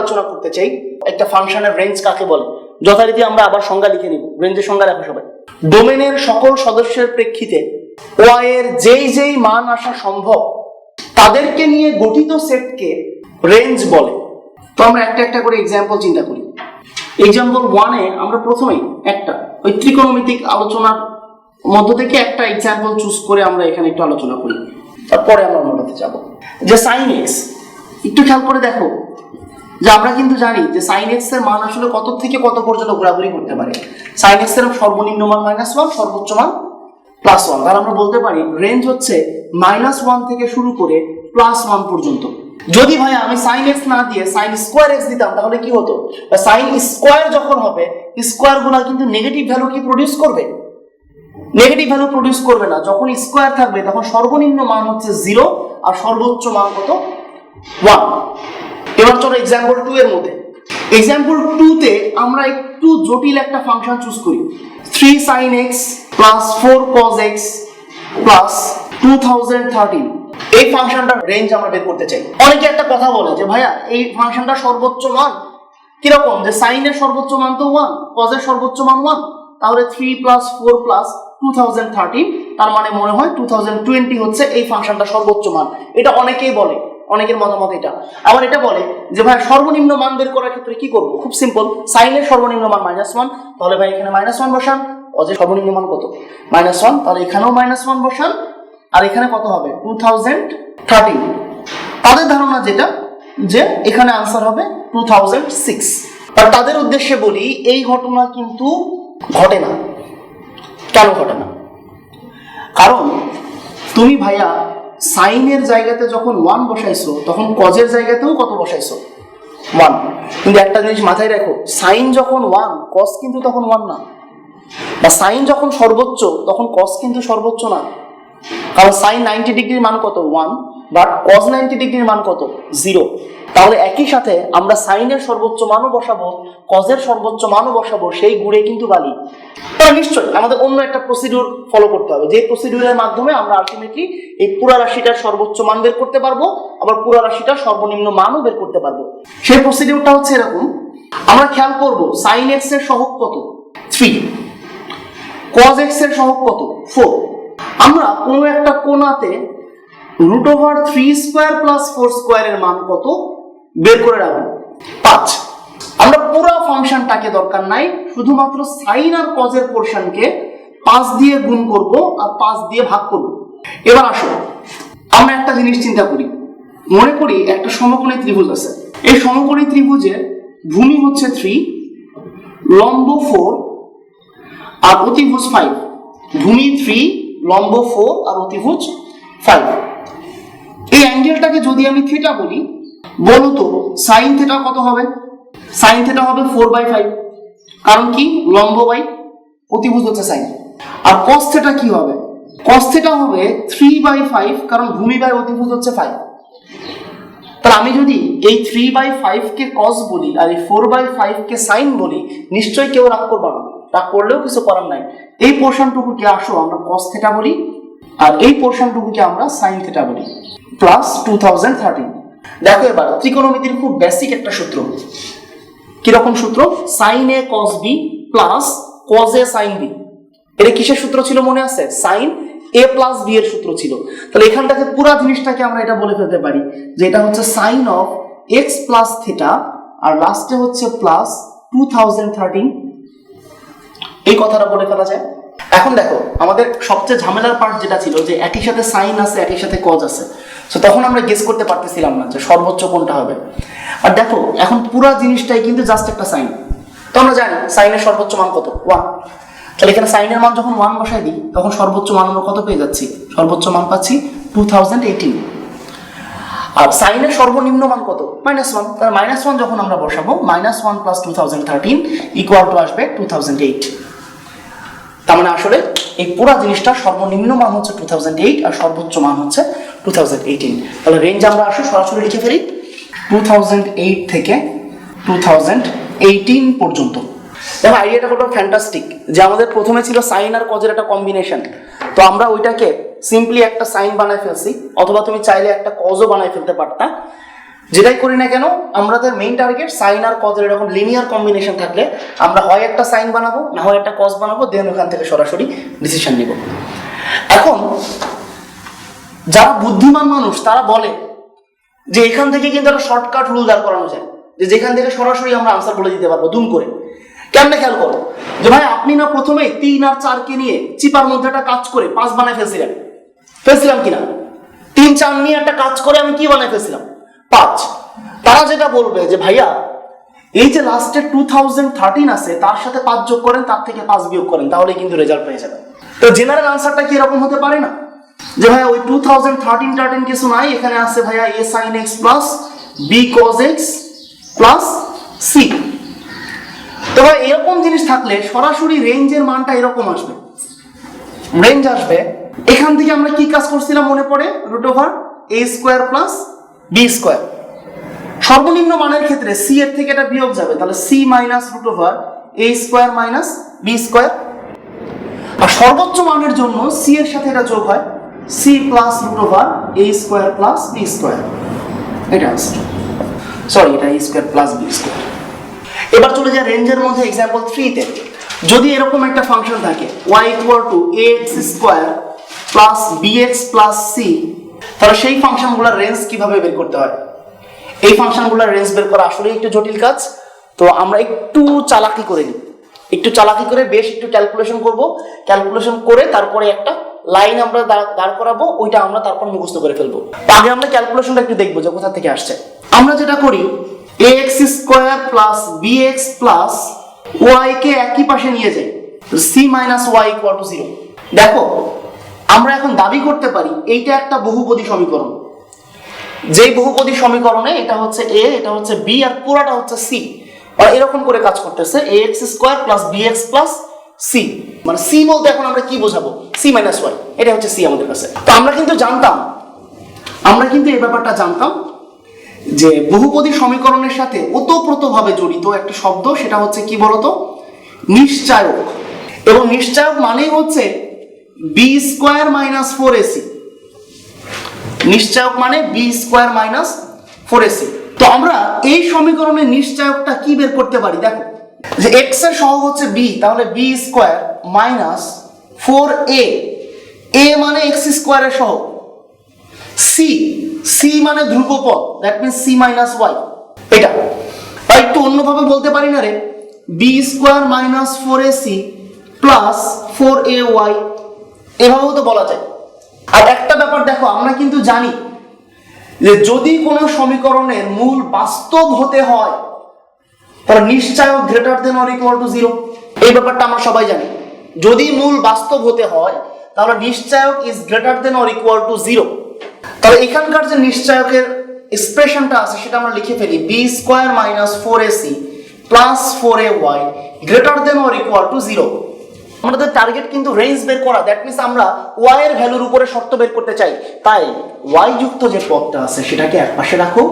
আলোচনা করতে চাই, একটা ফাংশনের রেঞ্জ কাকে বলে? যথারীতি আমরা আবার সংজ্ঞা লিখে নিব। রেঞ্জের সংজ্ঞা লেখো সবাই। ডোমেনের সকল সদস্যের প্রেক্ষিতে ওয়াই এর যেই যেই মান আসা সম্ভব, তাদেরকে নিয়ে গঠিত সেটকে রেঞ্জ বলে। তো আমরা একটা একটা করে এক্সাম্পল চিন্তা করি। এক্সাম্পল ওয়ানে আমরা প্রথমেই একটা, ওই ত্রিকোণমিতিক আলোচনার মধ্য থেকে একটা এক্সাম্পল চুজ করে আমরা এখানে একটু আলোচনা করি। তারপরে আমরা অন্যটাতে যাব। যে সাইন এক্স একটু খেয়াল করে দেখো যে আমরা কিন্তু জানি যে সাইন এক্সের মান আসলে কত থেকে কত পর্যন্ত ঘোরাঘুরি করতে পারে। সাইন এক্সের সর্বনিম্ন মান মাইনাস ওয়ান সর্বোচ্চ মান প্লাস ওয়ান তাহলে আমরা বলতে পারি রেঞ্জ হচ্ছে মাইনাস ওয়ান থেকে শুরু করে প্লাস ওয়ান পর্যন্ত। যদি ভাই আমি সাইন এক্স না দিয়ে সাইন স্কোয়ার এক্স দিতাম, তাহলে কি হতো? সাইন স্কোয়ার যখন হবে স্কোয়ারগুলা কিন্তু নেগেটিভ ভ্যালু কি প্রডিউস করবে? নেগেটিভ ভ্যালু প্রডিউস করবে না। যখন স্কোয়ার থাকবে, তখন সর্বনিম্ন মান হচ্ছে জিরো আর সর্বোচ্চ মান কত? ওয়ান এবার চলো এক্সাম্পল টু এর মধ্যে। এক্সাম্পল টু তে আমরা একটু জটিল একটা ফাংশন চুজ করি। Three sine x plus four cos x plus two thousand thirteen এই ফাংশনটার রেঞ্জ আমরা বের করতে চাই। অনেকে একটা কথা বলে যে, ভাইয়া, এই ফাংশনটা সর্বোচ্চ মান কীরকম? যে সাইনের সর্বোচ্চ মান তো ওয়ান কজের সর্বোচ্চ মান ওয়ান তাহলে three plus four plus two thousand thirteen তার মানে মনে হয় টু থাউজেন্ড টোয়েন্টি হচ্ছে এই ফাংশনটা সর্বোচ্চ মান। এটা অনেকেই বলে। অনেকের মতামত এটা। আবার এটা বলে যে, ভাই, সর্বনিম্ন মান বের করার ক্ষেত্রে কি করব? খুব সিম্পল সাইনের সর্বনিম্ন মান মাইনাস ওয়ান তাহলে ভাই এখানে মাইনাস ওয়ান বসান, অজের সর্বনিম্ন মান কত? মাইনাস ওয়ান তাহলে এখানেও মাইনাস ওয়ান বসান, আর এখানে কত হবে? টু থাউজেন্ড থার্টিন তাদের ধারণা যেটা, যে এখানে আনসার হবে টু থাউজেন্ড সিক্স আর তাদের উদ্দেশ্যে বলি, এই ঘটনা কিন্তু ঘটে না। কেন ঘটে না? কারণ তুমি ভাইয়া সাইনের জায়গাতে যখন ওয়ান বসাইছো, তখন কজের জায়গাতেও কত বসাইছো? ওয়ান কিন্তু একটা জিনিস মাথায় রাখো, সাইন যখন ওয়ান কস কিন্তু তখন ওয়ান না। বা সাইন যখন সর্বোচ্চ, তখন কস কিন্তু সর্বোচ্চ না। কারণ সাইন নাইনটি ডিগ্রির মান কত? ওয়ান বাট কজ নাইনটি ডিগ্রির মান কত? জিরো তাহলে একই সাথে আমরা সাইনের সর্বোচ্চ মানও বসাবো কজের সর্বোচ্চ মানও বসাবো, সেই গুড়ে কিন্তু বালি তাহলে নিশ্চয়ই আমাদের অন্য একটা প্রসিডিউর ফলো করতে হবে। যে প্রসিডিউরের মাধ্যমে আমরা আলটিমেটলি এই পুরা রাশিটার সর্বোচ্চ মান বের করতে পারব, আবার পুরা রাশিটার সর্বনিম্ন মানও বের করতে পারব। সেই প্রসিডিউরটা হচ্ছে এরকম, আমরা খেয়াল করব সাইন এক্সের সহগ কত? থ্রি কজ এক্সের সহগ কত? ফোর আমরা কোনো একটা কোণাতে root over three square plus four স্কোয়ারের মান কত? বের করে রাখব। পাঁচ। আমরা পুরো ফাংশনটাকে দরকার নাই, শুধুমাত্র সাইন আর কজের পোর্শনকে পাঁচ দিয়ে গুণ করব আর পাঁচ দিয়ে ভাগ করব। এবার আসো আমরা একটা জিনিস চিন্তা করি। মনে করি একটা সমকোণী ত্রিভুজ আছে। এই সমকোণী ত্রিভুজের ভূমি হচ্ছে থ্রি লম্ব ফোর আর অতিভুজ ফাইভ ভূমি থ্রি লম্ব ফোর আর অতিভুজ ফাইভ এই অ্যাঙ্গেলটাকে যদি আমি থিটা বলি, বলো তো সাইন থিটা কত হবে? সাইন থিটা হবে ফোর বাই ফাইভ কারণ কি? লম্ব বাই অতিভুজ হচ্ছে সাইন আর কস থিটা কি হবে? কস থিটা হবে থ্রি বাই ফাইভ কারণ ভূমি বাই অতিভুজ হচ্ছে ফাইভ তাহলে আমি যদি এই থ্রি বাই ফাইভ কে কস বলি, আর এই ফোর বাই ফাইভ কে সাইন বলি, নিশ্চয়ই কেউ রাগ করবে না। রাগ করলেও কিছু করার নাই। এই পোর্শনটুকুকে আসো, আমরা কস থেটা বলি। আর এই পোর্শনটুকুকে আমরা সাইন থেটা বলি প্লাস টু থাউজেন্ড থার্টিন দেখো এবার, ত্রিকোণমিতির খুব বেসিক একটা সূত্র। কীরকম সূত্র? Sine A cos B plus cos A sine B এটা কিসের সূত্র ছিল মনে আছে? সাইন এ প্লাস বি এর সূত্র ছিল। তাহলে এখান থেকে পুরো জিনিসটাকে আমরা এটা বলে ফেলতে পারি যে এটা হচ্ছে sine of x plus theta আর লাস্টে হচ্ছে প্লাস টু থাউজেন্ড থার্টিন এই কথাটা বলে ফেলা যায়। এখন দেখো, আমাদের সবচেয়ে ঝামেলার পার্ট যেটা ছিল যে একই সাথে সাইন আছে, একই সাথে কজ আছে। তো তখন আমরা গেস করতে পারতেছিলাম না যে সর্বোচ্চ কোনটা হবে। আর দেখো, এখন পুরা জিনিসটাই কিন্তু জাস্ট একটা সাইন তো আমরা জানি সাইনের সর্বোচ্চ মান কত? ওয়ান তাহলে এখানে সাইনের মান যখন ওয়ান বসাই দিই, তখন সর্বোচ্চ মান আমরা কত পেয়ে যাচ্ছি? সর্বোচ্চ মান পাচ্ছি টু থাউজেন্ড এইটিন আর সাইনের সর্বনিম্ন মান কত? মাইনাস ওয়ান তাহলে মাইনাস ওয়ান যখন আমরা বসাবো minus one plus two thousand thirteen equal to আসবে টু থাউজেন্ড এইট তার মানে আসলে এই পুরো জিনিসটার সর্বনিম্ন মান হচ্ছে টু থাউজেন্ড এইট আর সর্বোচ্চ মান হচ্ছে টু থাউজেন্ড এইটিন তাহলে রেঞ্জ আমরা আসো সরাসরি লিখে ফেলি টু থাউজেন্ড এইট থেকে টু থাউজেন্ড এইটিন পর্যন্ত। দেখো আইডিয়াটা কত ফ্যান্টাস্টিক যে আমাদের প্রথমে ছিল সাইন আর কজের একটা কম্বিনেশন তো আমরা ওইটাকে সিম্পলি একটা সাইন বানায় ফেলছি, অথবা তুমি চাইলে একটা কজও বানায় ফেলতে পারতা। যেটাই করি না কেন আমাদের মেইন টার্গেট সাইন আর কজের এরকম লিনিয়ার কম্বিনেশন থাকলে আমরা হয় একটা সাইন বানাবো, না হয় একটা কজ বানাবো দেন ওখান থেকে সরাসরি ডিসিশন নিব। এখন, যারা বুদ্ধিমান মানুষ, তারা বলে যে এখান থেকে কিন্তু একটা শর্টকাট রুল দাঁড় করানো যায়, যে যেখান থেকে সরাসরি আমরা আনসার বলে দিতে পারব, দুম করে। কেমনে খেয়াল করো? যে ভাই, আপনি না প্রথমে তিন আর চারকে নিয়ে চিপার মধ্যে একটা কাজ করে পাঁচ বানায় ফেলছিলেন। ফেলছিলাম কিনা? তিন চার নিয়ে একটা কাজ করে আমি কি বানায় ফেলছিলাম? পাঁচ তারা যেটা বলবে যে, ভাইয়া, এই যে লাস্টে টু থাউজেন্ড থার্টিন আছে, তার সাথে পাঁচ যোগ করেন, তার থেকে পাঁচ বিয়োগ করেন তাহলে কিন্তু রেজাল্ট পেয়ে যাবেন। তো জেনারেল আনসারটা কি এরকম হতে পারে না? যে, ভাইয়া, ওই টু থাউজেন্ড থার্টিন থার্টিন কিছু নাই, এখানে আছে, ভাইয়া A sine x plus B cos x plus C তো ভাই, এরকম জিনিস থাকলে সরাসরি রেঞ্জের মানটা এরকম আসবে। রেঞ্জ আসবে, এখান থেকে আমরা কি কাজ করছিলাম মনে পড়ে? Root over A square plus B square সর্বনিম্ন মানের ক্ষেত্রে সি এর থেকে এটা বিয়োগ যাবে। তাহলে C minus root over A square minus B square আর সর্বোচ্চ মানের জন্য সি এর সাথে এটা যোগ হয়। C plus root over A square plus B square এটা সরি এটা A square plus B square এবার চলে যায় রেঞ্জের মধ্যে এক্সাম্পল থ্রিতে যদি এরকম একটা ফাংশন থাকে Y equal to A X square plus B X plus C তাহলে সেই ফাংশনগুলোর রেঞ্জ কীভাবে বের করতে হয়? এই ফাংশনগুলোর রেঞ্জ বের করা আসলে একটু জটিল কাজ। তো আমরা একটু চালাকি করে নিই। একটু চালাকি করে বেশ একটু ক্যালকুলেশন করব। ক্যালকুলেশন করে তারপরে একটা লাইন আমরা দাঁড়- করাবো, ওইটা আমরা তারপর মুখস্থ করে ফেলব। আগে আমরা ক্যালকুলেশনটা একটু দেখব যে কোথা থেকে আসছে। আমরা যেটা করি A X square plus B X plus Y কে একই পাশে নিয়ে যাই। C minus Y equal to zero দেখো আমরা এখন দাবি করতে পারি, এইটা একটা বহুপদী সমীকরণ। যেই বহুপদী সমীকরণে এটা হচ্ছে এ এটা হচ্ছে বি আর পুরাটা হচ্ছে সি এরকম করে কাজ করতেছে A X square plus B X plus C মানে সি বলতে এখন আমরা কি বোঝাবো? সি মাইনাস ওয়াই এটা হচ্ছে সি আমাদের কাছে। তো আমরা কিন্তু জানতাম, আমরা কিন্তু এই ব্যাপারটা জানতাম যে বহুপদী সমীকরণের সাথে ওতপ্রোতভাবে জড়িত একটা শব্দ, সেটা হচ্ছে কি বলতো? নিশ্চায়ক। এবং নিশ্চায়ক মানেই হচ্ছে B square minus four AC নিশ্চায়ক মানে B square minus four AC তো আমরা এই সমীকরণের নিশ্চায়কটা কি বের করতে পারি? দেখো, যে এক্সের সহগ হচ্ছে বি তাহলে B square minus four A A মানে এক্স স্কোয়ারের সহগ। সি সি মানে ধ্রুবপদ that means C minus Y এটা একটু অন্যভাবে বলতে পারি না রে। B square minus four A C plus four A Y এভাবেও তো বলা যায়। আর একটা ব্যাপার দেখো, আমরা কিন্তু জানি যে যদি কোনো সমীকরণের মূল বাস্তব হতে হয়, তাহলে নিশ্চয়ক greater than or equal to zero এই ব্যাপারটা আমরা সবাই জানি। যদি মূল বাস্তব হতে হয়, তাহলে নিশ্চয়ক is greater than or equal to zero তাহলে এখানকার যে নিশ্চয়কের এক্সপ্রেশনটা আছে, সেটা আমরা লিখে ফেলি। B square minus four A C plus four A Y greater than or equal to zero আমাদের টার্গেট কিন্তু রেঞ্জ বের করা দ্যাট মিনস আমরা ওয়াই এর ভ্যালুর উপরে শর্ত বের করতে চাই। তাই ওয়াই যুক্ত যে পদটা আছে, সেটাকে এক পাশে রাখো,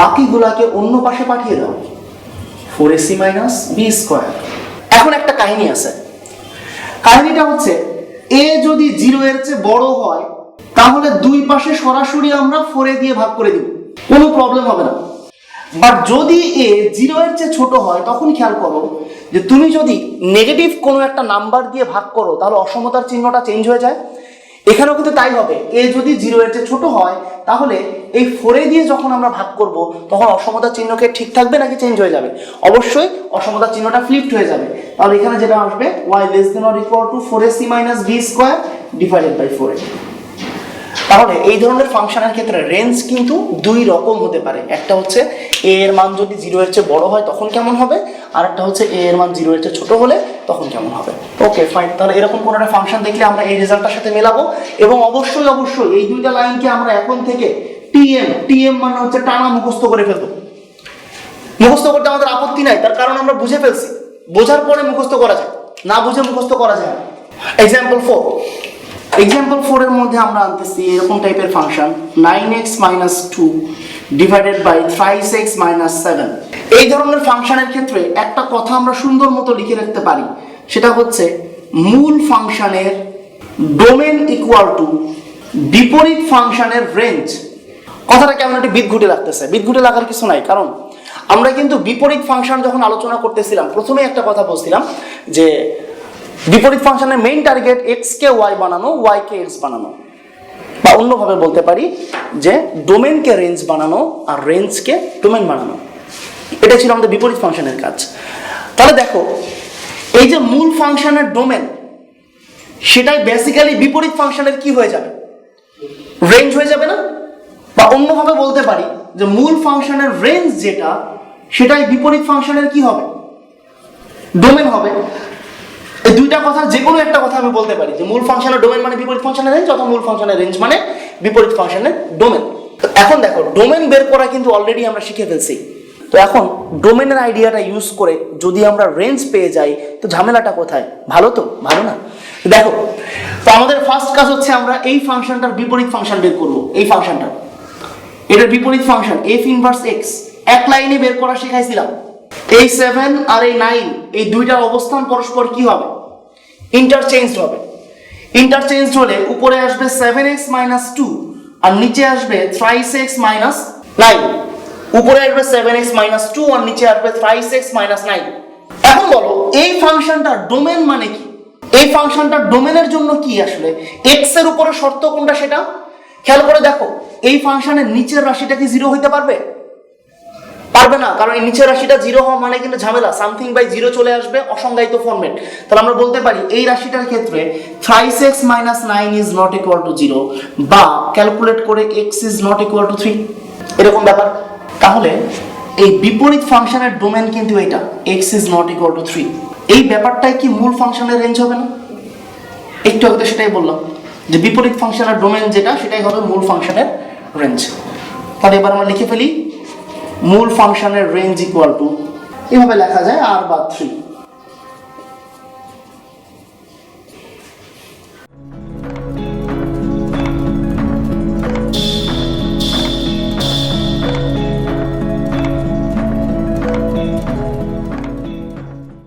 বাকিগুলাকে অন্য পাশে পাঠিয়ে দাও। Four AC minus B square এখন একটা কাহিনী আছে। কাহিনীটা হচ্ছে এ যদি জিরো এর চেয়ে বড় হয়, তাহলে দুই পাশে সরাসরি আমরা ফোরে দিয়ে ভাগ করে দিব। কোনো প্রবলেম হবে না। বাট যদি এ জিরো এর চেয়ে ছোট হয়, তখন খেয়াল করো যে তুমি যদি নেগেটিভ কোনো একটা নাম্বার দিয়ে ভাগ করো, তাহলে অসমতার চিহ্নটা চেঞ্জ হয়ে যায়। এখানেও কিন্তু তাই হবে। এ যদি জিরো এর চেয়ে ছোট হয়, তাহলে এই ফোরে দিয়ে যখন আমরা ভাগ করব, তখন অসমতার চিহ্নকে ঠিক থাকবে নাকি চেঞ্জ হয়ে যাবে? অবশ্যই অসমতার চিহ্নটা ফ্লিপড হয়ে যাবে। তাহলে এখানে যেটা আসবে Y less than or equal to four A C minus B square divided by four তাহলে এই ধরনের ফাংশনের ক্ষেত্রে রেঞ্জ কিন্তু দুই রকম হতে পারে। একটা হচ্ছে এ এর মান যদি জিরো এর চেয়ে বড় হয় তখন কেমন হবে? আর একটা হচ্ছে এ এর মান জিরো এর চেয়ে ছোট হলে তখন কেমন হবে? ওকে ফাইন তাহলে এরকম কোনো একটা ফাংশন দেখলে আমরা এই রেজাল্টটার সাথে মেলাবো এবং অবশ্যই অবশ্যই এই দুইটা লাইনকে আমরা এখন থেকে টিএম টিএম মানে হচ্ছে টানা মুখস্থ করে ফেলব। মুখস্থ করতে আমাদের আপত্তি নাই, তার কারণ আমরা বুঝে ফেলছি। বোঝার পরে মুখস্থ করা যায়, না বুঝে মুখস্থ করা যায় এক্সাম্পল ফোর এক্সাম্পল ফোরের মধ্যে আমরা আনতেছি এরকম টাইপের function nine X minus two divided by thrice X minus seven এই ধরনের ফাংশনের ক্ষেত্রে একটা কথা আমরা সুন্দর মতো লিখে রাখতে পারি, সেটা হচ্ছে মূল ফাংশনের ডোমেন ইকুয়াল টু বিপরীত ফাংশনের রেঞ্জ কথাটা কেমন একটু বিদঘুটে লাগতেছে, বিদঘুটে লাগার কিছু নাই, কারণ আমরা কিন্তু বিপরীত ফাংশন যখন আলোচনা করতেছিলাম প্রথমে একটা কথা বলছিলাম যে বিপরীত ফাংশনের মেইন টার্গেট এক্স কে ওয়াই বানানো ওয়াই কে এক্স বানানো। বা অন্যভাবে বলতে পারি যে ডোমেনকে রেঞ্জ বানানো আর রেঞ্জকে ডোমেন বানানো। এটা ছিল আমাদের বিপরীত ফাংশনের কাজ। তাহলে দেখো, এই যে মূল ফাংশনের ডোমেন সেটাই বেসিক্যালি বিপরীত ফাংশনের কি হয়ে যাবে? রেঞ্জ হয়ে যাবে না? বা অন্যভাবে বলতে পারি যে মূল ফাংশনের রেঞ্জ যেটা, সেটাই বিপরীত ফাংশনের কি হবে? ডোমেন হবে। এই দুইটা কথা যে কোনো একটা কথা আমি বলতে পারি, যে মূল ফাংশনের ডোমেন মানে বিপরীত ফাংশনের রেঞ্জ অথবা মূল ফাংশনের রেঞ্জ মানে বিপরীত ফাংশনের ডোমেন এখন দেখো ডোমেন বের করা কিন্তু অলরেডি আমরা শিখে ফেলছি। তো এখন ডোমেনের আইডিয়াটা ইউজ করে যদি আমরা রেঞ্জ পেয়ে যাই, তো ঝামেলাটা কোথায়? ভালো তো? ভালো না? দেখো, তো আমাদের ফার্স্ট কাজ হচ্ছে আমরা এই ফাংশনটার বিপরীত ফাংশন বের করব, এই ফাংশনটা এটার বিপরীত ফাংশন এফ ইনভার্স এক্স এক লাইনে বের করা শিখাইছিলাম। এই সেভেন আর এই নাইন এই দুইটার অবস্থান পরস্পর কি হবে? ইন্টারচেঞ্জ হবে। ইন্টারচেঞ্জ হলে উপরে আসবে সেভেন এক্স মাইনাস টু আর নিচে আসবে থ্রাইস এক্স মাইনাস নাইন উপরে আসবে সেভেন এক্স মাইনাস টু আর নিচে আসবে থ্রাইস এক্স মাইনাস নাইন এখন বলো, এই ফাংশনটার ডোমেন মানে কি? এই ফাংশনটার ডোমেনের জন্য কি আসলে? এক্সের উপরে শর্ত কোনটা সেটা? খেয়াল করে দেখো, এই ফাংশনের নিচের রাশিটা কি জিরো হইতে পারবে? পারবে না, কারণ এই নিচের রাশিটা জিরো হওয়া মানে কিন্তু ঝামেলা সামথিং বাই জিরো চলে আসবে, অসংজ্ঞায়িত ফরম্যাট তাহলে আমরা বলতে পারি, এই রাশিটার ক্ষেত্রে thrice X minus nine is not equal to zero বা ক্যালকুলেট করে X is not equal to three এরকম ব্যাপার। তাহলে এই বিপরীত ফাংশনের ডোমেন কিন্তু এটা X is not equal to three এই ব্যাপারটাই কি মূল ফাংশনের রেঞ্জ হবে না? একটু আগে সেটাই বললাম, যে বিপরীত ফাংশনের ডোমেন যেটা, সেটাই হবে মূল ফাংশনের রেঞ্জ তাহলে এবার আমরা লিখে ফেলি মূল ফাংশনের রেঞ্জ ইকুয়াল টু এভাবে লেখা যায় আর বা থ্রি